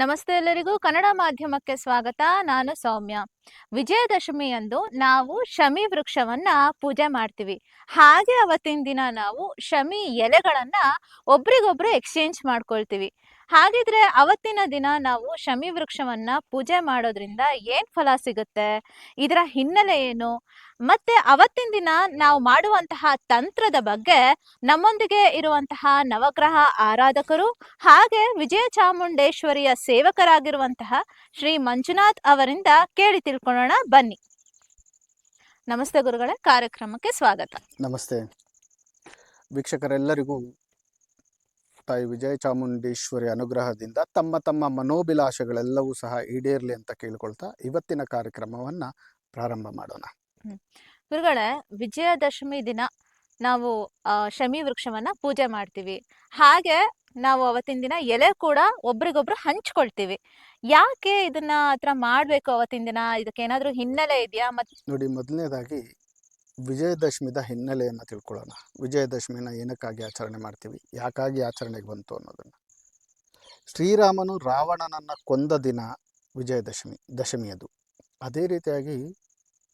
ನಮಸ್ತೆ ಎಲ್ಲರಿಗೂ. ಕನ್ನಡ ಮಾಧ್ಯಮಕ್ಕೆ ಸ್ವಾಗತ. ನಾನು ಸೌಮ್ಯ. ವಿಜಯದಶಮಿಯಂದು ನಾವು ಶಮಿ ವೃಕ್ಷವನ್ನ ಪೂಜೆ ಮಾಡ್ತೀವಿ. ಹಾಗೆ ಅವತ್ತಿನ ದಿನ ನಾವು ಶಮಿ ಎಲೆಗಳನ್ನ ಒಬ್ರಿಗೊಬ್ರು ಎಕ್ಸ್ಚೇಂಜ್ ಮಾಡ್ಕೊಳ್ತೀವಿ. ಹಾಗಿದ್ರೆ ಅವತ್ತಿನ ದಿನ ನಾವು ಶಮಿ ವೃಕ್ಷವನ್ನ ಪೂಜೆ ಮಾಡೋದ್ರಿಂದ ಏನ್ ಫಲ ಸಿಗುತ್ತೆ? ಇದರ ಹಿನ್ನೆಲೆ ಏನು? ಮತ್ತೆ ಅವತ್ತಿನ ದಿನ ನಾವು ಮಾಡುವಂತಹ ತಂತ್ರದ ಬಗ್ಗೆ ನಮ್ಮೊಂದಿಗೆ ಇರುವಂತಹ ನವಗ್ರಹ ಆರಾಧಕರು ಹಾಗೆ ವಿಜಯ ಚಾಮುಂಡೇಶ್ವರಿಯ ಸೇವಕರಾಗಿರುವಂತಹ ಶ್ರೀ ಮಂಜುನಾಥ್ ಅವರಿಂದ ಕೇಳಿ ತಿಳ್ಕೊಳ್ಳೋಣ. ಬನ್ನಿ. ನಮಸ್ತೆ ಗುರುಗಳೇ. ಕಾರ್ಯಕ್ರಮಕ್ಕೆ ಸ್ವಾಗತ. ನಮಸ್ತೆ. ವೀಕ್ಷಕರೆಲ್ಲರಿಗೂ ತಾಯಿ ವಿಜಯ ಚಾಮುಂಡೇಶ್ವರಿ ಅನುಗ್ರಹದಿಂದ ತಮ್ಮ ತಮ್ಮ ಮನೋಭಿಲಾಷೆಗಳೆಲ್ಲವೂ ಸಹ ಈಡೇರಲಿ ಅಂತ ಕೇಳ್ಕೊಳ್ತಾ ಇವತ್ತಿನ ಕಾರ್ಯಕ್ರಮವನ್ನು ಪ್ರಾರಂಭ ಮಾಡೋಣ. ಗುರುಗಳೇ ವಿಜಯದಶಮಿ ದಿನ ನಾವು ಶಮಿ ವೃಕ್ಷವನ್ನ ಪೂಜೆ ಮಾಡ್ತೀವಿ. ಹಾಗೆ ನಾವು ಅವತ್ತಿನ ದಿನ ಎಲೆ ಕೂಡ ಒಬ್ರಿಗೊಬ್ರು ಹಂಚ್ಕೊಳ್ತೀವಿ. ಯಾಕೆ ಇದನ್ನ ಹತ್ರ ಮಾಡ್ಬೇಕು ಅವತ್ತಿನ ದಿನ? ಇದಕ್ಕೆ ಏನಾದ್ರೂ ಹಿನ್ನೆಲೆ ಇದೆಯಾ? ಮತ್ತೆ ನೋಡಿ ಮೊದಲನೇದಾಗಿ ವಿಜಯದಶಮಿದ ಹಿನ್ನೆಲೆಯನ್ನು ತಿಳ್ಕೊಳ್ಳೋಣ. ವಿಜಯದಶಮಿನ ಏನಕ್ಕಾಗಿ ಆಚರಣೆ ಮಾಡ್ತೀವಿ? ಯಾಕಾಗಿ ಆಚರಣೆಗೆ ಬಂತು ಅನ್ನೋದನ್ನು. ಶ್ರೀರಾಮನು ರಾವಣನನ್ನು ಕೊಂದ ದಿನ ವಿಜಯದಶಮಿ, ದಶಮಿಯದು. ಅದೇ ರೀತಿಯಾಗಿ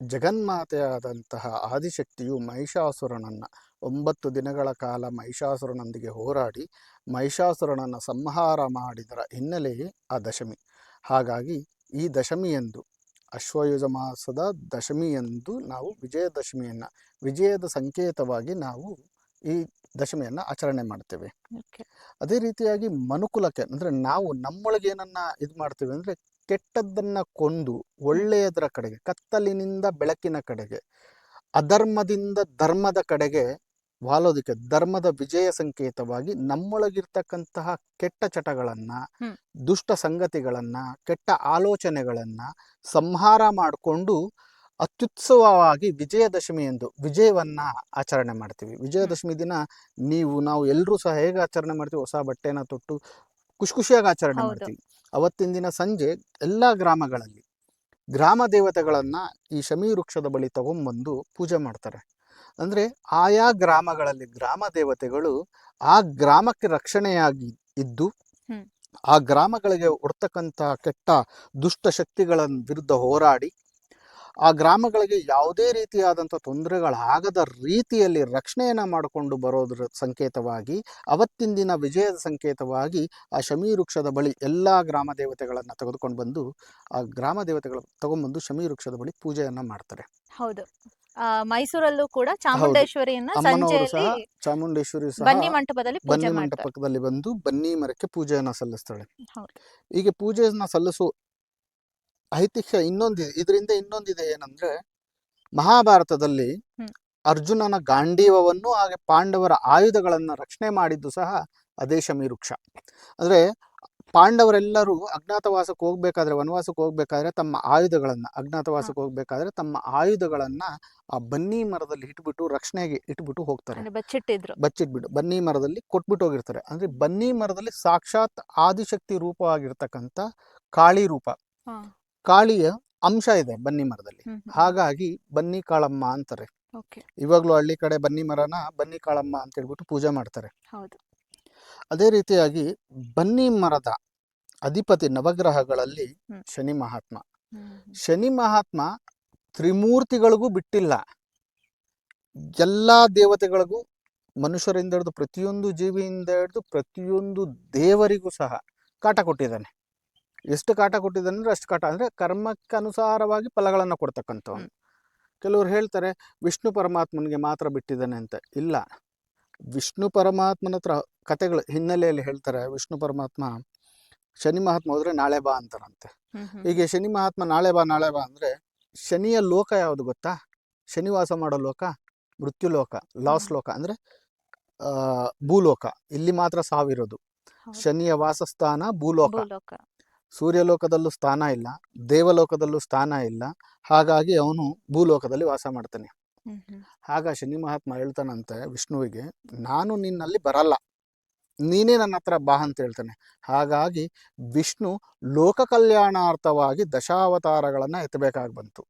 ಜಗನ್ಮಾತೆಯಾದಂತಹ ಆದಿಶಕ್ತಿಯು ಮಹಿಷಾಸುರನನ್ನು ಒಂಬತ್ತು ದಿನಗಳ ಕಾಲ ಮಹಿಷಾಸುರನೊಂದಿಗೆ ಹೋರಾಡಿ ಮಹಿಷಾಸುರನನ್ನು ಸಂಹಾರ ಮಾಡಿದರ ಹಿನ್ನೆಲೆಯೇ ಆ ದಶಮಿ. ಹಾಗಾಗಿ ಈ ದಶಮಿಯಂದು ಅಶ್ವಯುಜ ಮಾಸದ ದಶಮಿಯಂದು ನಾವು ವಿಜಯದಶಮಿಯನ್ನು ವಿಜಯದ ಸಂಕೇತವಾಗಿ ನಾವು ಈ ದಶಮಿಯನ್ನು ಆಚರಣೆ ಮಾಡ್ತೇವೆ. ಅದೇ ರೀತಿಯಾಗಿ ಮನುಕುಲಕ್ಕೆ ಅಂದರೆ ನಾವು ನಮ್ಮೊಳಗೆ ಏನನ್ನ ಇದು ಮಾಡ್ತೇವೆ ಅಂದರೆ ಕೆಟ್ಟದ್ದನ್ನು ಕೊಂದು ಒಳ್ಳೆಯದರ ಕಡೆಗೆ ಕತ್ತಲಿನಿಂದ ಬೆಳಕಿನ ಕಡೆಗೆ ಅಧರ್ಮದಿಂದ ಧರ್ಮದ ಕಡೆಗೆ ವಾಲೋದಕ್ಕೆ ಧರ್ಮದ ವಿಜಯ ಸಂಕೇತವಾಗಿ ನಮ್ಮೊಳಗಿರ್ತಕ್ಕಂತಹ ಕೆಟ್ಟ ಚಟಗಳನ್ನ ದುಷ್ಟ ಸಂಗತಿಗಳನ್ನ ಕೆಟ್ಟ ಆಲೋಚನೆಗಳನ್ನ ಸಂಹಾರ ಮಾಡಿಕೊಂಡು ಅತ್ಯುತ್ಸವವಾಗಿ ವಿಜಯದಶಮಿ ಎಂದು ವಿಜಯವನ್ನ ಆಚರಣೆ ಮಾಡ್ತೀವಿ. ವಿಜಯದಶಮಿ ದಿನ ನೀವು ನಾವು ಎಲ್ಲರೂ ಸಹ ಹೇಗೆ ಆಚರಣೆ ಮಾಡ್ತೀವಿ? ಹೊಸ ಬಟ್ಟೆನ ತೊಟ್ಟು ಖುಷಿ ಖುಷಿಯಾಗಿ ಆಚರಣೆ. ಮಾಡ್ತೀವಿ. ಅವತ್ತಿನ ದಿನ ಸಂಜೆ ಎಲ್ಲ ಗ್ರಾಮಗಳಲ್ಲಿ ಗ್ರಾಮ ದೇವತೆಗಳನ್ನ ಈ ಶಮಿ ವೃಕ್ಷದ ಬಳಿ ತಗೊಂಬಂದು ಪೂಜೆ ಮಾಡ್ತಾರೆ. ಅಂದ್ರೆ ಆಯಾ ಗ್ರಾಮಗಳಲ್ಲಿ ಗ್ರಾಮ ದೇವತೆಗಳು ಆ ಗ್ರಾಮಕ್ಕೆ ರಕ್ಷಣೆಯಾಗಿ ಇದ್ದು ಆ ಗ್ರಾಮಗಳಿಗೆ ಹೊರ್ತಕ್ಕಂಥ ಕೆಟ್ಟ ದುಷ್ಟ ಶಕ್ತಿಗಳ ವಿರುದ್ಧ ಹೋರಾಡಿ ಆ ಗ್ರಾಮಗಳಿಗೆ ಯಾವುದೇ ರೀತಿಯಾದಂಥ ತೊಂದರೆಗಳಾಗದ ರೀತಿಯಲ್ಲಿ ರಕ್ಷಣೆಯನ್ನ ಮಾಡಿಕೊಂಡು ಬರೋದ್ರ ಸಂಕೇತವಾಗಿ ಅವತ್ತಿನ ದಿನ ವಿಜಯದ ಸಂಕೇತವಾಗಿ ಆ ಶಮಿ ವೃಕ್ಷದ ಬಳಿ ಎಲ್ಲ ಗ್ರಾಮ ದೇವತೆಗಳನ್ನು ತೆಗೆದುಕೊಂಡು ಬಂದು ಆ ಗ್ರಾಮ ದೇವತೆಗಳು ತಗೊಂಡ್ಬಂದು ಶಮಿ ವೃಕ್ಷದ ಬಳಿ ಪೂಜೆಯನ್ನ ಮಾಡ್ತಾರೆ. ಹೌದು. ಮೈಸೂರಲ್ಲೂ ಕೂಡ ಚಾಮುಂಡೇಶ್ವರಿಯನ್ನ ಸಂಜೆಯಲ್ಲಿ ಚಾಮುಂಡೇಶ್ವರಿ ಸಹ ಬನ್ನಿ ಮಂಟಪದಲ್ಲಿ ಬನ್ನಿ ಮಂಟಪದಲ್ಲಿ ಬಂದು ಬನ್ನಿ ಮರಕ್ಕೆ ಪೂಜೆಯನ್ನ ಸಲ್ಲಿಸ್ತಾಳೆ. ಹೀಗೆ ಪೂಜೆಯನ್ನ ಸಲ್ಲಿಸೋ ಐತಿಹ್ಯ ಇನ್ನೊಂದಿದೆ ಇದರಿಂದ ಇನ್ನೊಂದಿದೆ ಏನಂದ್ರೆ ಮಹಾಭಾರತದಲ್ಲಿ ಅರ್ಜುನನ ಗಾಂಡೀವವನ್ನು ಹಾಗೆ ಪಾಂಡವರ ಆಯುಧಗಳನ್ನ ರಕ್ಷಣೆ ಮಾಡಿದ್ದು ಸಹ ಅದೇ ಶಮಿ ವೃಕ್ಷ ಅಂದ್ರೆ ಪಾಂಡವರೆಲ್ಲರೂ ಅಜ್ಞಾತವಾಸಕ್ಕೆ ಹೋಗ್ಬೇಕಾದ್ರೆ ವನವಾಸಕ್ಕೆ ಹೋಗ್ಬೇಕಾದ್ರೆ ತಮ್ಮ ಆಯುಧಗಳನ್ನ ಅಜ್ಞಾತವಾಸಕ್ಕೆ ಹೋಗ್ಬೇಕಾದ್ರೆ ತಮ್ಮ ಆಯುಧಗಳನ್ನ ಆ ಬನ್ನಿ ಮರದಲ್ಲಿ ಇಟ್ಬಿಟ್ಟು ರಕ್ಷಣೆಗೆ ಇಟ್ಬಿಟ್ಟು ಹೋಗ್ತಾರೆ. ಬಚ್ಚಿಟ್ಟಿದ್ರು. ಬಚ್ಚಿಟ್ಬಿಟ್ಟು ಬನ್ನಿ ಮರದಲ್ಲಿ ಕೊಟ್ಬಿಟ್ಟು ಹೋಗಿರ್ತಾರೆ. ಅಂದ್ರೆ ಬನ್ನಿ ಮರದಲ್ಲಿ ಸಾಕ್ಷಾತ್ ಆದಿಶಕ್ತಿ ರೂಪವಾಗಿರ್ತಕ್ಕಂಥ ಕಾಳಿ ರೂಪ. ಕಾಳಿಯ ಅಂಶ ಇದೆ ಬನ್ನಿ ಮರದಲ್ಲಿ. ಹಾಗಾಗಿ ಬನ್ನಿ ಕಾಳಮ್ಮ ಅಂತಾರೆ. ಇವಾಗ್ಲೂ ಹಳ್ಳಿ ಕಡೆ ಬನ್ನಿ ಮರನ ಬನ್ನಿ ಕಾಳಮ್ಮ ಅಂತ ಹೇಳ್ಬಿಟ್ಟು ಪೂಜೆ ಮಾಡ್ತಾರೆ. ಹೌದು. ಅದೇ ರೀತಿಯಾಗಿ ಬನ್ನಿ ಮರದ ಅಧಿಪತಿ ನವಗ್ರಹಗಳಲ್ಲಿ. ಶನಿ ಮಹಾತ್ಮ. ಶನಿ ಮಹಾತ್ಮ ತ್ರಿಮೂರ್ತಿಗಳಿಗೂ ಬಿಟ್ಟಿಲ್ಲ. ಎಲ್ಲ ದೇವತೆಗಳಿಗೂ ಮನುಷ್ಯರಿಂದ ಹಿಡಿದು ಪ್ರತಿಯೊಂದು ಜೀವಿಯಿಂದ ಹಿಡಿದು ಪ್ರತಿಯೊಂದು ದೇವರಿಗೂ ಸಹ ಕಾಟ ಕೊಟ್ಟಿದ್ದಾನೆ. ಎಷ್ಟು ಕಾಟ ಕೊಟ್ಟಿದ್ದಾನೆ ಅಂದ್ರೆ ಅಷ್ಟು ಕಾಟ. ಅಂದ್ರೆ ಕರ್ಮಕ್ಕೆ ಅನುಸಾರವಾಗಿ ಫಲಗಳನ್ನು ಕೊಡ್ತಕ್ಕಂಥವನು. ಕೆಲವರು ಹೇಳ್ತಾರೆ ವಿಷ್ಣು ಪರಮಾತ್ಮನಿಗೆ ಮಾತ್ರ ಬಿಟ್ಟಿದ್ದಾನೆ ಅಂತ. ಇಲ್ಲ. ವಿಷ್ಣು ಪರಮಾತ್ಮನ ಹತ್ರ ಕತೆಗಳು ಹಿನ್ನೆಲೆಯಲ್ಲಿ ಹೇಳ್ತಾರೆ ವಿಷ್ಣು ಪರಮಾತ್ಮ ಶನಿ ಮಹಾತ್ಮ ಹೋದ್ರೆ ನಾಳೆ ಬಾ ಅಂತಾರಂತೆ. ಹೀಗೆ ಶನಿ ಮಹಾತ್ಮ ನಾಳೆ ಬಾ ನಾಳೆ ಬಾ ಅಂದ್ರೆ ಶನಿಯ ಲೋಕ ಯಾವುದು ಗೊತ್ತಾ? ಶನಿವಾಸ ಮಾಡೋ ಲೋಕ ಮೃತ್ಯು ಲೋಕ ಲಾಸ್ ಲೋಕ ಅಂದ್ರೆ ಆ ಭೂಲೋಕ ಇಲ್ಲಿ ಮಾತ್ರ ಸಾವಿರೋದು. ಶನಿಯ ವಾಸಸ್ಥಾನ ಭೂಲೋಕ. ಸೂರ್ಯಲೋಕದಲ್ಲೂ ಸ್ಥಾನ ಇಲ್ಲ ದೇವಲೋಕದಲ್ಲೂ ಸ್ಥಾನ ಇಲ್ಲ ಹಾಗಾಗಿ ಅವನು ಭೂಲೋಕದಲ್ಲಿ ವಾಸ ಮಾಡ್ತಾನೆ. ಆಗ ಶನಿ ಮಹಾತ್ಮ ಹೇಳ್ತಾನಂತೆ ವಿಷ್ಣುವಿಗೆ ನಾನು ನಿನ್ನಲ್ಲಿ ಬರಲ್ಲ. ನೀನೇ ನನ್ನ ಹತ್ರ ಬಾ ಅಂತ ಹೇಳ್ತಾನೆ. ಹಾಗಾಗಿ ವಿಷ್ಣು ಲೋಕ ಕಲ್ಯಾಣಾರ್ಥವಾಗಿ ದಶಾವತಾರಗಳನ್ನ ಎತ್ತಬೇಕಾಗಿ ಬಂತು.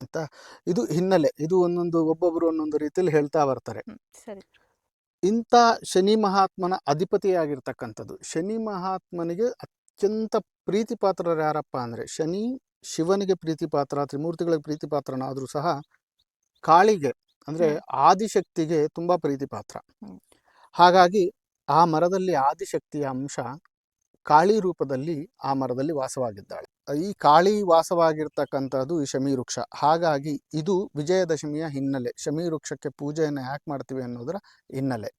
ಅಂತ ಇದು ಹಿನ್ನೆಲೆ ಇದು ಒಂದೊಂದು ಒಬ್ಬೊಬ್ರು ಒಂದೊಂದು ರೀತಿಯಲ್ಲಿ ಹೇಳ್ತಾ ಬರ್ತಾರೆ. ಇಂಥ ಶನಿ ಮಹಾತ್ಮನ ಅಧಿಪತಿಯಾಗಿರ್ತಕ್ಕಂಥದ್ದು. ಶನಿ ಮಹಾತ್ಮನಿಗೆ ಅತ್ಯಂತ ಪ್ರೀತಿ ಪಾತ್ರರು ಯಾರಪ್ಪ ಅಂದರೆ ಶನಿ ಶಿವನಿಗೆ ಪ್ರೀತಿ ಪಾತ್ರ ತ್ರಿಮೂರ್ತಿಗಳಿಗೆ ಪ್ರೀತಿ ಪಾತ್ರನಾದರೂ ಸಹ ಕಾಳಿಗೆ ಅಂದರೆ ಆದಿಶಕ್ತಿಗೆ ತುಂಬ ಪ್ರೀತಿಪಾತ್ರ ಹಾಗಾಗಿ ಆ ಮರದಲ್ಲಿ ಆದಿಶಕ್ತಿಯ ಅಂಶ ಕಾಳಿ ರೂಪದಲ್ಲಿ ಆ ಮರದಲ್ಲಿ ವಾಸವಾಗಿದ್ದಾಳೆ. ಈ ಕಾಳಿ ವಾಸವಾಗಿರ್ತಕ್ಕಂಥದ್ದು ಈ ಶಮಿ ವೃಕ್ಷ ಹಾಗಾಗಿ ಇದು ವಿಜಯದಶಮಿಯ ಹಿನ್ನೆಲೆ. ಶಮಿ ವೃಕ್ಷಕ್ಕೆ ಪೂಜೆಯನ್ನು ಯಾಕೆ ಮಾಡ್ತೀವಿ ಅನ್ನೋದರ ಹಿನ್ನೆಲೆ.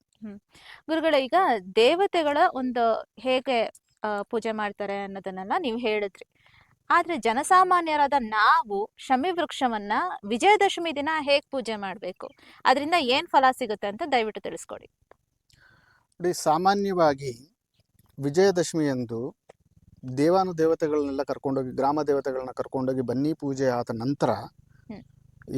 ಗುರುಗಳ ಈಗ ದೇವತೆಗಳ ಒಂದು ಹೇಗೆ ಪೂಜೆ ಮಾಡ್ತಾರೆ ಅನ್ನೋದನ್ನೆಲ್ಲ ನೀವು ಹೇಳಿದ್ರಿ. ಆದ್ರೆ ಜನಸಾಮಾನ್ಯರಾದ ನಾವು ಶಮಿ ವೃಕ್ಷವನ್ನ ವಿಜಯದಶಮಿ ದಿನ ಹೇಗ್ ಪೂಜೆ ಮಾಡಬೇಕು? ಅದರಿಂದ ಏನ್ ಫಲ ಸಿಗುತ್ತೆ ಅಂತ ದಯವಿಟ್ಟು ತಿಳಿಸ್ಕೊಡಿ. ನೋಡಿ ಸಾಮಾನ್ಯವಾಗಿ ವಿಜಯದಶಮಿಯಂದು ದೇವಾನು ದೇವತೆಗಳನ್ನೆಲ್ಲ ಕರ್ಕೊಂಡೋಗಿ ಗ್ರಾಮ ದೇವತೆಗಳನ್ನ ಕರ್ಕೊಂಡೋಗಿ ಬನ್ನಿ ಪೂಜೆ ಆದ ನಂತರ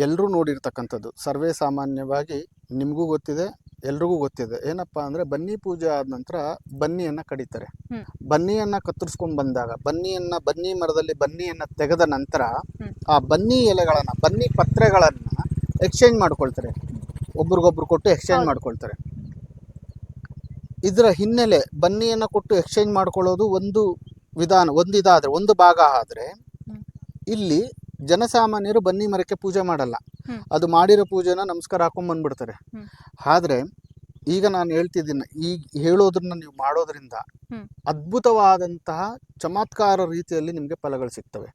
ಎಲ್ಲರೂ ನೋಡಿರ್ತಕ್ಕಂಥದ್ದು. ಸರ್ವೇ ಸಾಮಾನ್ಯವಾಗಿ ನಿಮಗೂ ಗೊತ್ತಿದೆ ಎಲ್ರಿಗೂ ಗೊತ್ತಿದೆ. ಏನಪ್ಪ ಅಂದ್ರೆ ಬನ್ನಿ ಪೂಜೆ ಆದ ನಂತರ ಬನ್ನಿಯನ್ನ ಕಡಿತಾರೆ. ಬನ್ನಿಯನ್ನ ಕತ್ತರಿಸ್ಕೊಂಡ್ ಬಂದಾಗ ಬನ್ನಿಯನ್ನ ಬನ್ನಿ ಮರದಲ್ಲಿ ಬನ್ನಿಯನ್ನ ತೆಗೆದ ನಂತರ ಆ ಬನ್ನಿ ಎಲೆಗಳನ್ನ ಬನ್ನಿ ಪತ್ರೆಗಳನ್ನು ಎಕ್ಸ್ಚೇಂಜ್ ಮಾಡ್ಕೊಳ್ತಾರೆ. ಒಬ್ರಿಗೊಬ್ರು ಕೊಟ್ಟು ಎಕ್ಸ್ಚೇಂಜ್ ಮಾಡ್ಕೊಳ್ತಾರೆ. ಇದರ ಹಿನ್ನೆಲೆ ಬನ್ನಿಯನ್ನ ಕೊಟ್ಟು ಎಕ್ಸ್ಚೇಂಜ್ ಮಾಡ್ಕೊಳ್ಳೋದು ಒಂದು ವಿಧಾನ ಒಂದು ಇದಾದರೆ ಒಂದು ಭಾಗ ಆದರೆ ಇಲ್ಲಿ ಜನಸಾಮಾನ್ಯರು ಬನ್ನಿ ಮರಕ್ಕೆ ಪೂಜೆ ಮಾಡಲ್ಲ. ಅದು ಮಾಡಿರೋ ಪೂಜೆನ ನಮಸ್ಕಾರ ಹಾಕೊಂಡ್ ಬಂದ್ಬಿಡ್ತಾರೆ. ಆದರೆ ಈಗ ನಾನು ಹೇಳ್ತಿದ್ದೀನಿ ಈಗ ಹೇಳೋದ್ರನ್ನ ನೀವು ಮಾಡೋದ್ರಿಂದ. ಅದ್ಭುತವಾದಂತಹ ಚಮತ್ಕಾರ ರೀತಿಯಲ್ಲಿ ನಿಮಗೆ ಫಲಗಳು ಸಿಗ್ತವೆ.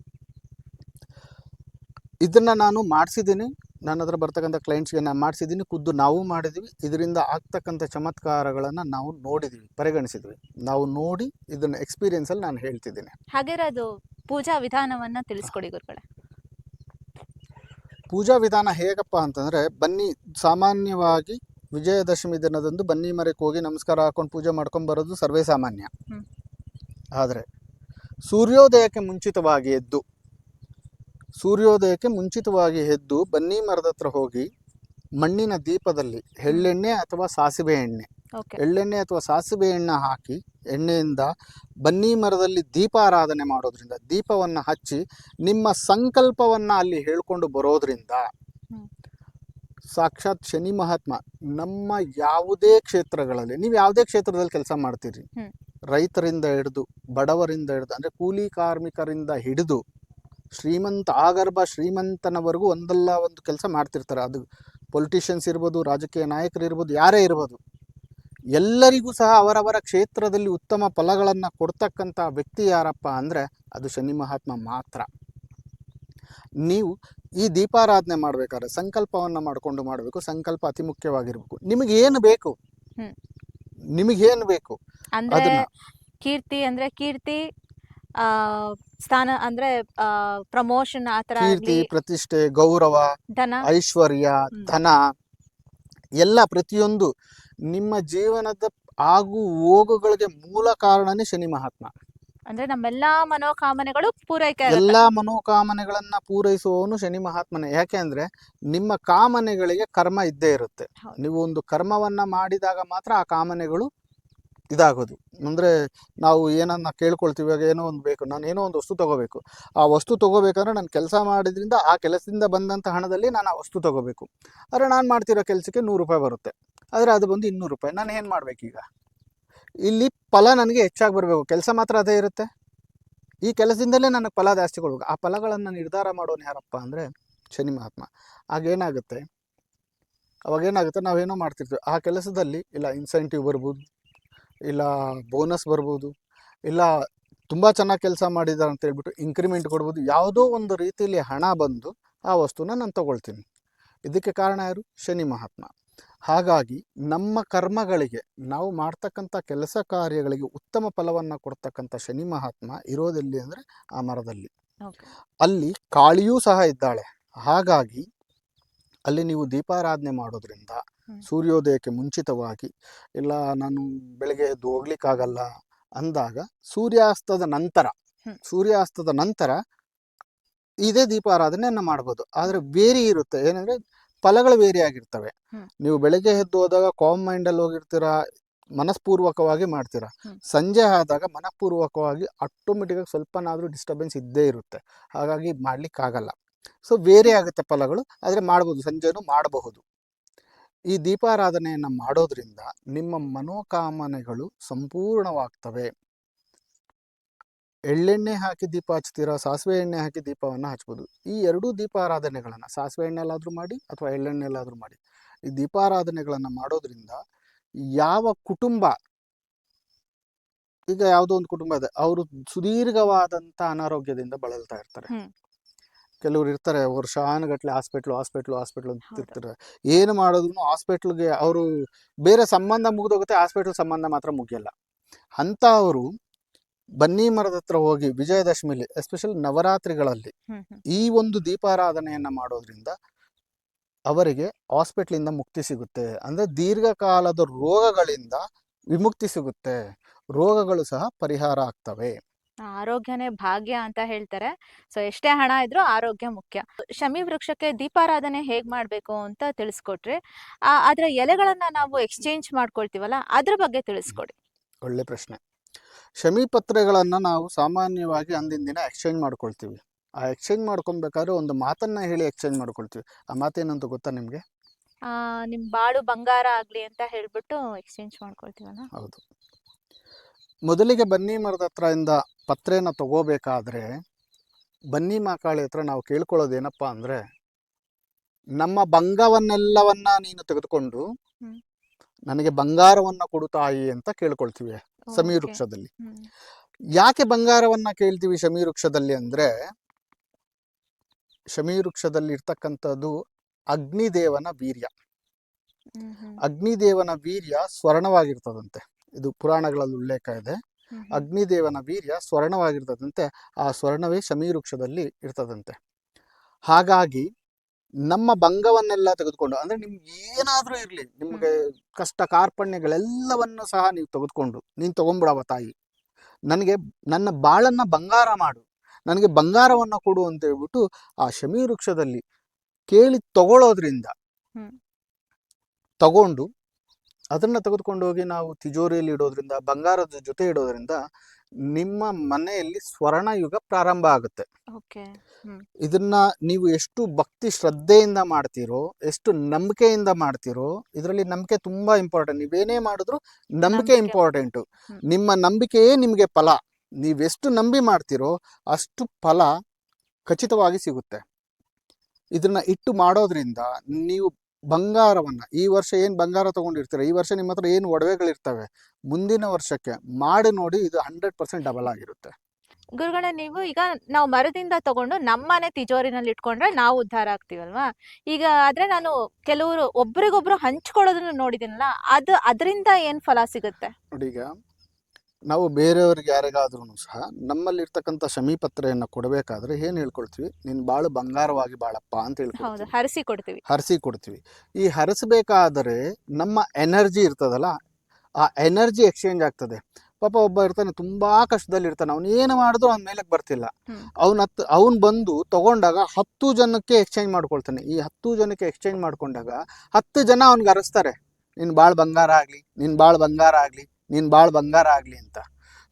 ಇದನ್ನ ನಾನು ಮಾಡಿಸಿದ್ದೀನಿ ನನ್ನ ಹತ್ರ ಬರ್ತಕ್ಕಂಥ ಕ್ಲೈಂಟ್ಸ್ಗೆ ನಾನು ಮಾಡಿಸಿದ್ದೀನಿ ಖುದ್ದು ನಾವು ಮಾಡಿದ್ವಿ ಇದರಿಂದ ಆಗ್ತಕ್ಕಂಥ ಚಮತ್ಕಾರಗಳನ್ನು ನಾವು ನೋಡಿದ್ವಿ ಪರಿಗಣಿಸಿದ್ವಿ. ನಾವು ನೋಡಿ ಇದನ್ನ ಎಕ್ಸ್ಪೀರಿಯನ್ಸಲ್ಲಿ ನಾನು ಹೇಳ್ತಿದ್ದೀನಿ. ಹಾಗಾದ್ರೆ ಅದು ಪೂಜಾ ವಿಧಾನವನ್ನ ತಿಳಿಸ್ಕೊಡಿ ಗುರುಗಳೇ. ಪೂಜಾ ವಿಧಾನ ಹೇಗಪ್ಪ ಅಂತಂದರೆ ಬನ್ನಿ ಸಾಮಾನ್ಯವಾಗಿ ವಿಜಯದಶಮಿ ದಿನದಂದು ಬನ್ನಿ ಮರಕ್ಕೆ ಹೋಗಿ ನಮಸ್ಕಾರ ಹಾಕೊಂಡು ಪೂಜೆ ಮಾಡ್ಕೊಂಡು ಬರೋದು ಸರ್ವೇ ಸಾಮಾನ್ಯ. ಆದರೆ ಸೂರ್ಯೋದಯಕ್ಕೆ ಮುಂಚಿತವಾಗಿ ಎದ್ದು ಸೂರ್ಯೋದಯಕ್ಕೆ ಮುಂಚಿತವಾಗಿ ಎದ್ದು ಬನ್ನಿ ಮರದ ಹತ್ರ ಹೋಗಿ ಮಣ್ಣಿನ ದೀಪದಲ್ಲಿ ಎಳ್ಳೆಣ್ಣೆ ಅಥವಾ ಸಾಸಿವೆ ಎಣ್ಣೆ ಎಳ್ಳೆಣ್ಣೆ ಅಥವಾ ಸಾಸಿವೆ ಎಣ್ಣೆ ಹಾಕಿ ಎಣ್ಣೆಯಿಂದ ಬನ್ನಿ ಮರದಲ್ಲಿ ದೀಪಾರಾಧನೆ ಮಾಡೋದ್ರಿಂದ ದೀಪವನ್ನು ಹಚ್ಚಿ ನಿಮ್ಮ ಸಂಕಲ್ಪವನ್ನು ಅಲ್ಲಿ ಹೇಳ್ಕೊಂಡು ಬರೋದ್ರಿಂದ ಸಾಕ್ಷಾತ್ ಶನಿ ಮಹಾತ್ಮ ನಮ್ಮ ಯಾವುದೇ ಕ್ಷೇತ್ರಗಳಲ್ಲಿ ನೀವು ಯಾವುದೇ ಕ್ಷೇತ್ರದಲ್ಲಿ ಕೆಲಸ ಮಾಡ್ತೀರಿ. ರೈತರಿಂದ ಹಿಡಿದು ಬಡವರಿಂದ ಹಿಡಿದು ಅಂದರೆ ಕೂಲಿ ಕಾರ್ಮಿಕರಿಂದ ಹಿಡಿದು ಶ್ರೀಮಂತ ಆಗರ್ಭ ಶ್ರೀಮಂತನವರೆಗೂ ಒಂದಲ್ಲ ಒಂದು ಕೆಲಸ ಮಾಡ್ತಿರ್ತಾರೆ. ಅದು ಪೊಲಿಟಿಷಿಯನ್ಸ್ ಇರ್ಬೋದು ರಾಜಕೀಯ ನಾಯಕರು ಇರ್ಬೋದು ಯಾರೇ ಇರ್ಬೋದು. ಎಲ್ಲರಿಗೂ ಸಹ ಅವರವರ ಕ್ಷೇತ್ರದಲ್ಲಿ ಉತ್ತಮ ಫಲಗಳನ್ನು ಕೊಡ್ತಕ್ಕಂಥ ವ್ಯಕ್ತಿ ಯಾರಪ್ಪ ಅಂದರೆ ಅದು ಶನಿ ಮಹಾತ್ಮ ಮಾತ್ರ. ನೀವು ಈ ದೀಪಾರಾಧನೆ ಮಾಡಬೇಕಾದ್ರೆ ಸಂಕಲ್ಪವನ್ನು ಮಾಡಿಕೊಂಡು ಮಾಡಬೇಕು ಸಂಕಲ್ಪ ಅತಿ ಮುಖ್ಯವಾಗಿರಬೇಕು. ನಿಮಗೇನು ಏನು ಬೇಕು. ನಿಮಗೇನು ಬೇಕು? ಅಂದ್ರೆ ಅದನ್ನ. ಕೀರ್ತಿ ಅಂದ್ರೆ ಕೀರ್ತಿ ಆ ಸ್ಥಾನ ಅಂದ್ರೆ ಪ್ರಮೋಷನ್ ಆತರ ಕೀರ್ತಿ ಪ್ರತಿಷ್ಠೆ ಗೌರವ ಧನ. ಐಶ್ವರ್ಯ ಧನ ಎಲ್ಲ ಪ್ರತಿಯೊಂದು ನಿಮ್ಮ ಜೀವನದ ಆಗು ಹೋಗುಗಳಿಗೆ ಮೂಲ ಕಾರಣನೇ ಶನಿ ಮಹಾತ್ಮ. ಅಂದ್ರೆ ನಮ್ಮೆಲ್ಲಾ ಮನೋಕಾಮನೆಗಳು ಪೂರೈಕೆ ಆಗುತ್ತೆ. ಎಲ್ಲಾ ಮನೋಕಾಮನೆಗಳನ್ನ ಪೂರೈಸುವವನು ಶನಿ ಮಹಾತ್ಮನೇ. ಯಾಕೆ ಅಂದ್ರೆ ನಿಮ್ಮ ಕಾಮನೆಗಳಿಗೆ ಕರ್ಮ ಇದ್ದೇ ಇರುತ್ತೆ. ಹೌದು. ನೀವು ಒಂದು ಕರ್ಮವನ್ನ ಮಾಡಿದಾಗ ಮಾತ್ರ ಆ ಕಾಮನೆಗಳು ಇದಾಗೋದು. ಅಂದರೆ ನಾವು ಏನನ್ನ ಕೇಳ್ಕೊಳ್ತೀವಿ ಇವಾಗ ಏನೋ ಒಂದು ಬೇಕು, ನಾನು ಏನೋ ಒಂದು ವಸ್ತು ತಗೋಬೇಕು. ಆ ವಸ್ತು ತಗೋಬೇಕಂದ್ರೆ ನಾನು ಕೆಲಸ ಮಾಡಿದ್ರಿಂದ, ಆ ಕೆಲಸದಿಂದ ಬಂದಂಥ ಹಣದಲ್ಲಿ ನಾನು ಆ ವಸ್ತು ತಗೋಬೇಕು. ಆದರೆ ನಾನು ಮಾಡ್ತಿರೋ ಕೆಲಸಕ್ಕೆ ನೂರು ರೂಪಾಯಿ ಬರುತ್ತೆ. ಆದರೆ ಅದು ಬಂದು ಇನ್ನೂರು ರೂಪಾಯಿ. ನಾನು ಏನು ಮಾಡಬೇಕೀಗ? ಇಲ್ಲಿ ಫಲ ನನಗೆ ಹೆಚ್ಚಾಗಿ ಬರಬೇಕು. ಕೆಲಸ ಮಾತ್ರ ಅದೇ ಇರುತ್ತೆ. ಈ ಕೆಲಸದಿಂದಲೇ ನನಗೆ ಫಲ ಜಾಸ್ತಿ ಕೊಡ್ಬೇಕು. ಆ ಫಲಗಳನ್ನು ನಿರ್ಧಾರ ಮಾಡೋನು ಯಾರಪ್ಪ ಅಂದರೆ ಶನಿ ಮಹಾತ್ಮ. ಆಗೇನಾಗುತ್ತೆ ಅವಾಗೇನಾಗುತ್ತೆ ನಾವೇನೋ ಮಾಡ್ತಿರ್ತೀವಿ. ಆ ಕೆಲಸದಲ್ಲಿ, ಇಲ್ಲ ಇನ್ಸೆಂಟಿವ್ ಬರ್ಬೋದು. ಇಲ್ಲ ಬೋನಸ್ ಬರ್ಬೋದು ಇಲ್ಲ ತುಂಬ ಚೆನ್ನಾಗಿ ಕೆಲಸ ಮಾಡಿದ್ದಾರೆ ಅಂತ ಹೇಳ್ಬಿಟ್ಟು ಇನ್ಕ್ರಿಮೆಂಟ್ ಕೊಡ್ಬೋದು ಯಾವುದೋ ಒಂದು ರೀತಿಯಲ್ಲಿ ಹಣ ಬಂದು ಆ ವಸ್ತುನ ನಾನು ತಗೊಳ್ತೀನಿ ಇದಕ್ಕೆ ಕಾರಣ ಯಾರು ಶನಿ ಮಹಾತ್ಮ ಹಾಗಾಗಿ ನಮ್ಮ ಕರ್ಮಗಳಿಗೆ ನಾವು ಮಾಡ್ತಕ್ಕಂಥ ಕೆಲಸ ಕಾರ್ಯಗಳಿಗೆ ಉತ್ತಮ ಫಲವನ್ನು ಕೊಡ್ತಕ್ಕಂಥ ಶನಿ ಮಹಾತ್ಮ ಇರೋದೆಲ್ಲಿ ಅಂದರೆ ಆ ಮರದಲ್ಲಿ. ಅಲ್ಲಿ ಕಾಳಿಯೂ ಸಹ ಇದ್ದಾಳೆ ಹಾಗಾಗಿ ಅಲ್ಲಿ ನೀವು ದೀಪಾರಾಧನೆ ಮಾಡೋದ್ರಿಂದ. ಸೂರ್ಯೋದಯಕ್ಕೆ ಮುಂಚಿತವಾಗಿ ಇಲ್ಲ ನಾನು ಬೆಳಗ್ಗೆ ಎದ್ದು ಹೋಗ್ಲಿಕ್ಕಾಗಲ್ಲ ಅಂದಾಗ ಸೂರ್ಯಾಸ್ತದ ನಂತರ ಸೂರ್ಯಾಸ್ತದ ನಂತರ ಇದೇ ದೀಪಾರಾಧನೆಯನ್ನು ಮಾಡ್ಬೋದು. ಆದರೆ ಬೇರೆ ಇರುತ್ತೆ. ಏನಂದ್ರೆ ಫಲಗಳು ಬೇರೆ ಆಗಿರ್ತವೆ. ನೀವು ಬೆಳಗ್ಗೆ ಎದ್ದು ಹೋದಾಗ ಕಾಮ್ ಮೈಂಡಲ್ಲಿ ಹೋಗಿರ್ತೀರಾ ಮನಸ್ಪೂರ್ವಕವಾಗಿ ಮಾಡ್ತೀರಾ ಸಂಜೆ ಆದಾಗ ಮನಪೂರ್ವಕವಾಗಿ ಆಟೋಮೆಟಿಕಾಗಿ ಸ್ವಲ್ಪನಾದರೂ ಡಿಸ್ಟರ್ಬೆನ್ಸ್ ಇದ್ದೇ ಇರುತ್ತೆ. ಹಾಗಾಗಿ ಮಾಡ್ಲಿಕ್ಕಾಗಲ್ಲ. ಸೊ ಬೇರೆ ಆಗುತ್ತೆ ಫಲಗಳು ಆದರೆ ಮಾಡ್ಬೋದು. ಸಂಜೆನೂ ಮಾಡಬಹುದು. ಈ ದೀಪಾರಾಧನೆಯನ್ನು ಮಾಡೋದ್ರಿಂದ ನಿಮ್ಮ ಮನೋಕಾಮನೆಗಳು ಸಂಪೂರ್ಣವಾಗ್ತವೆ. ಎಳ್ಳೆಣ್ಣೆ ಹಾಕಿ ದೀಪ ಹಚ್ತೀರಾ? ಸಾಸಿವೆ ಎಣ್ಣೆ ಹಾಕಿ ದೀಪವನ್ನು ಹಚ್ಬೋದು. ಈ ಎರಡೂ ದೀಪಾರಾಧನೆಗಳನ್ನು ಸಾಸಿವೆ ಎಣ್ಣೆಲ್ಲಾದರೂ ಮಾಡಿ ಅಥವಾ ಎಳ್ಳೆಣ್ಣೆಲಾದರೂ ಮಾಡಿ. ಈ ದೀಪಾರಾಧನೆಗಳನ್ನು ಮಾಡೋದ್ರಿಂದ ಯಾವ ಕುಟುಂಬ ಈಗ ಯಾವುದೋ ಒಂದು ಕುಟುಂಬ ಇದೆ. ಅವರು ಸುದೀರ್ಘವಾದಂಥ ಅನಾರೋಗ್ಯದಿಂದ ಬಳಲ್ತಾ ಇರ್ತಾರೆ. ಕೆಲವ್ರು ಇರ್ತಾರೆ ವರ್ಷಾನುಗಟ್ಲೆ ಹಾಸ್ಪಿಟ್ಲು ಹಾಸ್ಪಿಟ್ಲು ಹಾಸ್ಪಿಟ್ಲು ಅಂತ ಇರ್ತಾರೆ. ಏನು ಮಾಡಿದ್ರು ಹಾಸ್ಪಿಟ್ಲ್ಗೆ ಅವರು ಬೇರೆ ಸಂಬಂಧ ಮುಗಿದೋಗುತ್ತೆ ಹಾಸ್ಪಿಟ್ಲ್ ಸಂಬಂಧ ಮಾತ್ರ ಮುಗಿಯಲ್ಲ. ಅಂತ ಅವರು ಬನ್ನಿ ಮರದ ಹತ್ರ ಹೋಗಿ ವಿಜಯದಶಮಿಲಿ ಎಸ್ಪೆಷಲಿ ನವರಾತ್ರಿಗಳಲ್ಲಿ ಈ ಒಂದು ದೀಪಾರಾಧನೆಯನ್ನ ಮಾಡೋದ್ರಿಂದ ಅವರಿಗೆ ಹಾಸ್ಪಿಟ್ಲಿಂದ ಮುಕ್ತಿ ಸಿಗುತ್ತೆ. ಅಂದ್ರೆ ದೀರ್ಘಕಾಲದ ರೋಗಗಳಿಂದ ವಿಮುಕ್ತಿ ಸಿಗುತ್ತೆ. ರೋಗಗಳು ಸಹ ಪರಿಹಾರ ಆಗ್ತವೆ. ಆರೋಗ್ಯನೇ ಭಾಗ್ಯ ಅಂತ ಹೇಳ್ತಾರೆ. ಸೊ ಎಷ್ಟೇ ಹಣ ಇದ್ರೂ ಆರೋಗ್ಯ ಮುಖ್ಯ. ಶಮಿ ವೃಕ್ಷಕ್ಕೆ ದೀಪಾರಾಧನೆ ಹೇಗ್ ಮಾಡ್ಬೇಕು ಅಂತ ತಿಳಿಸ್ಕೊಟ್ರಿ ಅದರ ಎಲೆಗಳನ್ನು ನಾವು ಎಕ್ಸ್ಚೇಂಜ್ ಮಾಡ್ಕೊಳ್ತೀವಲ್ಲ ಅದ್ರ ಬಗ್ಗೆ ತಿಳಿಸ್ಕೊಡಿ. ಒಳ್ಳೆ ಪ್ರಶ್ನೆ. ಶಮಿ ಪತ್ರೆಗಳನ್ನು ನಾವು ಸಾಮಾನ್ಯವಾಗಿ ಅಂದಿನ ದಿನ ಎಕ್ಸ್ಚೇಂಜ್ ಮಾಡ್ಕೊಳ್ತೀವಿ. ಆ ಎಕ್ಸ್ಚೇಂಜ್ ಮಾಡ್ಕೊಬೇಕಾದ್ರೆ ಒಂದು ಮಾತನ್ನ ಹೇಳಿ ಎಕ್ಸ್ಚೇಂಜ್ ಮಾಡ್ಕೊಳ್ತೀವಿ. ಆ ಮಾತೇನಂತ ಗೊತ್ತಾ ನಿಮಗೆ? ನಿಮ್ಮ ನಿಮ್ ಬಾಳು ಬಂಗಾರ ಆಗಲಿ ಅಂತ ಹೇಳಿಬಿಟ್ಟು ಎಕ್ಸ್ಚೇಂಜ್ ಮಾಡ್ಕೊಳ್ತೀವಲ್ಲ? ಹೌದು. ಮೊದಲಿಗೆ ಬನ್ನಿ ಮರದ ಹತ್ರದಿಂದ ಪತ್ರೆನ ತಗೋಬೇಕಾದ್ರೆ ಬನ್ನಿ ಮಾಕಾಳಿ ಹತ್ರ ನಾವು ಕೇಳ್ಕೊಳ್ಳೋದೇನಪ್ಪ ಅಂದರೆ ನಮ್ಮ ಬಂಗವನ್ನೆಲ್ಲವನ್ನ ನೀನು ತೆಗೆದುಕೊಂಡು ನನಗೆ ಬಂಗಾರವನ್ನ ಕೊಡು ತಾಯಿ ಅಂತ ಕೇಳ್ಕೊಳ್ತೀವಿ ಸಮೀ ವೃಕ್ಷದಲ್ಲಿ. ಯಾಕೆ ಬಂಗಾರವನ್ನ ಕೇಳ್ತೀವಿ ಶಮಿ ವೃಕ್ಷದಲ್ಲಿ ಅಂದ್ರೆ ಶಮೀ ವೃಕ್ಷದಲ್ಲಿ ಇರ್ತಕ್ಕಂಥದ್ದು ಅಗ್ನಿದೇವನ ವೀರ್ಯ. ಅಗ್ನಿದೇವನ ವೀರ್ಯ ಸ್ವರ್ಣವಾಗಿರ್ತದಂತೆ. ಇದು ಪುರಾಣಗಳಲ್ಲಿ ಉಲ್ಲೇಖ ಇದೆ. ಅಗ್ನಿದೇವನ ವೀರ್ಯ ಸ್ವರ್ಣವಾಗಿರ್ತದಂತೆ ಆ ಸ್ವರ್ಣವೇ ಶಮೀ ವೃಕ್ಷದಲ್ಲಿ ಇರ್ತದಂತೆ. ಹಾಗಾಗಿ ನಮ್ಮ ಭಂಗವನ್ನೆಲ್ಲ ತೆಗೆದುಕೊಂಡು ಅಂದ್ರೆ ನಿಮ್ಗೆ ಏನಾದ್ರೂ ಇರ್ಲಿ ನಿಮ್ಗೆ ಕಷ್ಟ ಕಾರ್ಪಣ್ಯಗಳೆಲ್ಲವನ್ನು ಸಹ ನೀವು ತೆಗೆದುಕೊಂಡು ನೀನು ತಗೊಂಬಿಡವ ತಾಯಿ. ನನಗೆ ನನ್ನ ಬಾಳನ್ನ ಬಂಗಾರ ಮಾಡು ನನಗೆ ಬಂಗಾರವನ್ನ ಕೊಡು ಅಂತ ಹೇಳ್ಬಿಟ್ಟು ಆ ಶಮೀ ವೃಕ್ಷದಲ್ಲಿ ಕೇಳಿ ತಗೊಳ್ಳೋದ್ರಿಂದ. ತಗೊಂಡು ಅದನ್ನ ತೆಗೆದುಕೊಂಡು ಹೋಗಿ ನಾವು ತಿಜೋರಿಯಲ್ಲಿ ಇಡೋದ್ರಿಂದ ಬಂಗಾರದ ಜೊತೆ ಇಡೋದ್ರಿಂದ ನಿಮ್ಮ ಮನೆಯಲ್ಲಿ ಸ್ವರ್ಣ ಯುಗ ಪ್ರಾರಂಭ ಆಗುತ್ತೆ. ಓಕೆ. ಇದನ್ನ ನೀವು ಎಷ್ಟು ಭಕ್ತಿ ಶ್ರದ್ಧೆಯಿಂದ ಮಾಡ್ತೀರೋ ಎಷ್ಟು ನಂಬಿಕೆಯಿಂದ ಮಾಡ್ತೀರೋ ಇದರಲ್ಲಿ ನಂಬಿಕೆ ತುಂಬಾ ಇಂಪಾರ್ಟೆಂಟ್ ನೀವೇನೇ ಮಾಡಿದ್ರು ನಂಬಿಕೆ. ಇಂಪಾರ್ಟೆಂಟ್ ನಿಮ್ಮ ನಂಬಿಕೆಯೇ ನಿಮಗೆ ಫಲ. ನೀವೆಷ್ಟು ನಂಬಿ ಮಾಡ್ತೀರೋ ಅಷ್ಟು ಫಲ ಖಚಿತವಾಗಿ ಸಿಗುತ್ತೆ. ಇದನ್ನ ಇಟ್ಟು ಮಾಡೋದ್ರಿಂದ ನೀವು ಬಂಗಾರವನ್ನ. ಈ ವರ್ಷ ಏನು ಬಂಗಾರ ತೊಗೊಂಡಿರ್ತೀರ? ಈ ವರ್ಷ ನಿಮ್ಮ ಹತ್ರ ಏನು ಒಡವೆಗಳಿರ್ತವೆ? ಮುಂದಿನ ವರ್ಷಕ್ಕೆ ಮಾಡಿ ನೋಡಿ ಇದು ಹಂಡ್ರೆಡ್ ಪರ್ಸೆಂಟ್ ಡಬಲ್ ಆಗಿರುತ್ತೆ. ಗುರುಗಳ ನೀವು ಈಗ ನಾವು ಮರದಿಂದ ತಗೊಂಡು ನಮ್ಮನೆ ತಿಜೋರಿನಲ್ಲಿ ಇಟ್ಕೊಂಡ್ರೆ ನಾವು ಉದ್ಧಾರ ಆಗ್ತೀವಲ್ವಾ? ಈಗ ಆದ್ರೆ ನಾನು ಕೆಲವರು ಒಬ್ರಿಗೊಬ್ರು ಹಂಚ್ಕೊಳ್ಳೋದನ್ನ ನೋಡಿದ್ದೀನಲ್ಲ ಅದು ಅದರಿಂದ ಏನ್ ಫಲ ಸಿಗುತ್ತೆ? ನೋಡಿ ಈಗ ನಾವು ಬೇರೆಯವ್ರಿಗೆ ಯಾರಿಗಾದ್ರೂ ಸಹ ನಮ್ಮಲ್ಲಿ ಇರ್ತಕ್ಕಂಥ ಶಮಿ ಕೊಡಬೇಕಾದ್ರೆ ಏನ್ ಹೇಳ್ಕೊಳ್ತೀವಿ? ನಿನ್ನ ಬಾಳು ಬಂಗಾರವಾಗಿ ಬಾಳಪ್ಪ ಅಂತ ಹೇಳ್ಕೊಳ್ತೀವಿ. ಹರಿಸಿ ಕೊಡ್ತೀವಿ. ಹರಸಿ ಕೊಡ್ತೀವಿ. ಈ ಹರಸಬೇಕಾದರೆ ನಮ್ಮ ಎನರ್ಜಿ ಇರ್ತದಲ್ಲ ಆ ಎನರ್ಜಿ ಎಕ್ಸ್ಚೇಂಜ್ ಆಗ್ತದೆ. ಪಾಪ ಒಬ್ಬ ಇರ್ತಾನೆ ತುಂಬಾ ಕಷ್ಟದಲ್ಲಿ ಇರ್ತಾನೆ ಅವ್ನು ಏನು ಮಾಡಿದ್ರು ಅವ್ನ ಮೇಲಕ್ಕೆ ಬರ್ತಿಲ್ಲ. ಅವ್ನ ಹತ್ತು ಅವ್ನು ಬಂದು ತಗೊಂಡಾಗ ಹತ್ತು ಜನಕ್ಕೆ ಎಕ್ಸ್ಚೇಂಜ್ ಮಾಡ್ಕೊಳ್ತಾನೆ. ಈ ಹತ್ತು ಜನಕ್ಕೆ ಎಕ್ಸ್ಚೇಂಜ್ ಮಾಡ್ಕೊಂಡಾಗ ಹತ್ತು ಜನ ಅವ್ನಿಗೆ ಅರಸ್ತಾರೆ ನಿನ್ ಬಾಳ್ ಬಂಗಾರ ಆಗ್ಲಿ ನಿನ್ ಬಾಳ್ ಬಂಗಾರ ಆಗ್ಲಿ. ನಿನ್ ಬಾಳ್ ಬಂಗಾರ ಆಗ್ಲಿ ಅಂತ.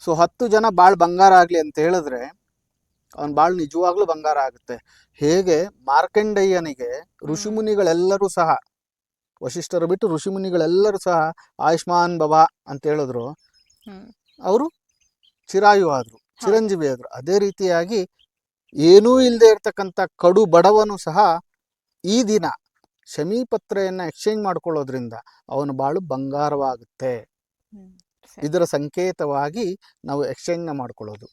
ಸೊ ಹತ್ತು ಜನ ಬಾಳ್ ಬಂಗಾರ ಆಗಲಿ ಅಂತ ಹೇಳಿದ್ರೆ ಅವನು ಬಾಳ್ ನಿಜವಾಗ್ಲೂ ಬಂಗಾರ ಆಗುತ್ತೆ. ಹೇಗೆ ಮಾರ್ಕಂಡಯ್ಯನಿಗೆ ಋಷಿಮುನಿಗಳೆಲ್ಲರೂ ಸಹ ವಶಿಷ್ಠರು ಬಿಟ್ಟು ಋಷಿಮುನಿಗಳೆಲ್ಲರೂ ಸಹ ಆಯುಷ್ಮಾನ್ ಭವ ಅಂತ ಹೇಳಿದ್ರು. ಅವರು ಚಿರಾಯು ಆದ್ರು ಚಿರಂಜೀವಿ ಆದ್ರು. ಅದೇ ರೀತಿಯಾಗಿ ಏನೂ ಇಲ್ಲದೆ ಇರ್ತಕ್ಕಂಥ ಕಡು ಬಡವನು ಸಹ ಈ ದಿನ ಶಮೀಪತ್ರೆಯನ್ನು ಎಕ್ಸ್ಚೇಂಜ್ ಮಾಡ್ಕೊಳ್ಳೋದ್ರಿಂದ ಅವನು ಬಾಳು ಬಂಗಾರವಾಗುತ್ತೆ. ಇದರ ಸಂಕೇತವಾಗಿ ನಾವು ಎಕ್ಸ್ಚೇಂಜ್ನ ಮಾಡ್ಕೊಳ್ಳೋದು.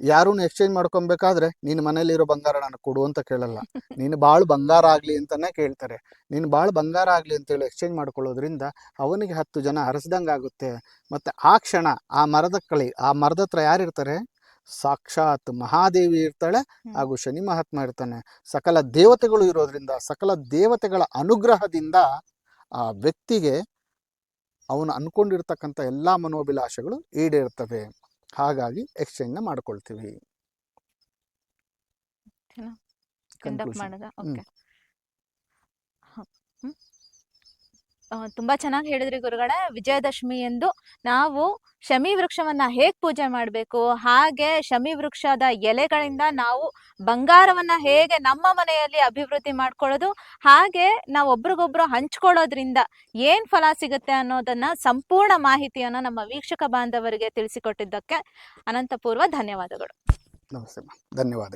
ಯಾರೂ ಎಕ್ಸ್ಚೇಂಜ್ ಮಾಡ್ಕೊಬೇಕಾದ್ರೆ ನೀನು ಮನೇಲಿರೋ ಬಂಗಾರ ನನಗೆ ಕೊಡು ಅಂತ ಕೇಳಲ್ಲ. ನೀನು ಭಾಳ ಬಂಗಾರ ಆಗಲಿ ಅಂತಲೇ ಕೇಳ್ತಾರೆ. ನೀನು ಭಾಳ ಬಂಗಾರ ಆಗಲಿ ಅಂತೇಳಿ ಎಕ್ಸ್ಚೇಂಜ್ ಮಾಡ್ಕೊಳ್ಳೋದ್ರಿಂದ ಅವನಿಗೆ ಹತ್ತು ಜನ ಹರಿಸ್ದಂಗೆ ಆಗುತ್ತೆ. ಮತ್ತು ಆ ಕ್ಷಣ ಆ ಮರದ ಕಳಿ ಆ ಮರದ ಹತ್ರ ಯಾರಿರ್ತಾರೆ? ಸಾಕ್ಷಾತ್ ಮಹಾದೇವಿ ಇರ್ತಾಳೆ. ಹಾಗೂ ಶನಿ ಮಹಾತ್ಮ ಇರ್ತಾನೆ. ಸಕಲ ದೇವತೆಗಳು ಇರೋದ್ರಿಂದ ಸಕಲ ದೇವತೆಗಳ ಅನುಗ್ರಹದಿಂದ ಆ ವ್ಯಕ್ತಿಗೆ ಅವನು ಅನ್ಕೊಂಡಿರ್ತಕ್ಕಂಥ ಎಲ್ಲಾ ಮನೋಭಿಲಾಷೆಗಳು ಈಡೇರ್ತವೆ. ಹಾಗಾಗಿ ಎಕ್ಸ್ಚೇಂಜ್ನ ಮಾಡ್ಕೊಳ್ತೀವಿ. ತುಂಬಾ ಚೆನ್ನಾಗಿ ಹೇಳಿದ್ರಿ ಗುರುಗಳ. ವಿಜಯದಶಮಿ ಎಂದು ನಾವು ಶಮಿ ವೃಕ್ಷವನ್ನ ಹೇಗ್ ಪೂಜೆ ಮಾಡಬೇಕು? ಹಾಗೆ ಶಮಿ ವೃಕ್ಷದ ಎಲೆಗಳಿಂದ ನಾವು ಬಂಗಾರವನ್ನ ಹೇಗೆ ನಮ್ಮ ಮನೆಯಲ್ಲಿ ಅಭಿವೃದ್ಧಿ ಮಾಡ್ಕೊಳ್ಳೋದು? ಹಾಗೆ ನಾವು ಒಬ್ರಿಗೊಬ್ರು ಹಂಚ್ಕೊಳ್ಳೋದ್ರಿಂದ ಏನ್ ಫಲ ಸಿಗುತ್ತೆ ಅನ್ನೋದನ್ನ ಸಂಪೂರ್ಣ ಮಾಹಿತಿಯನ್ನ ನಮ್ಮ ವೀಕ್ಷಕ ಬಾಂಧವರಿಗೆ ತಿಳಿಸಿಕೊಟ್ಟಿದ್ದಕ್ಕೆ ಅನಂತಪೂರ್ವ ಧನ್ಯವಾದಗಳು. ನಮಸ್ತೆ ಧನ್ಯವಾದಗಳು.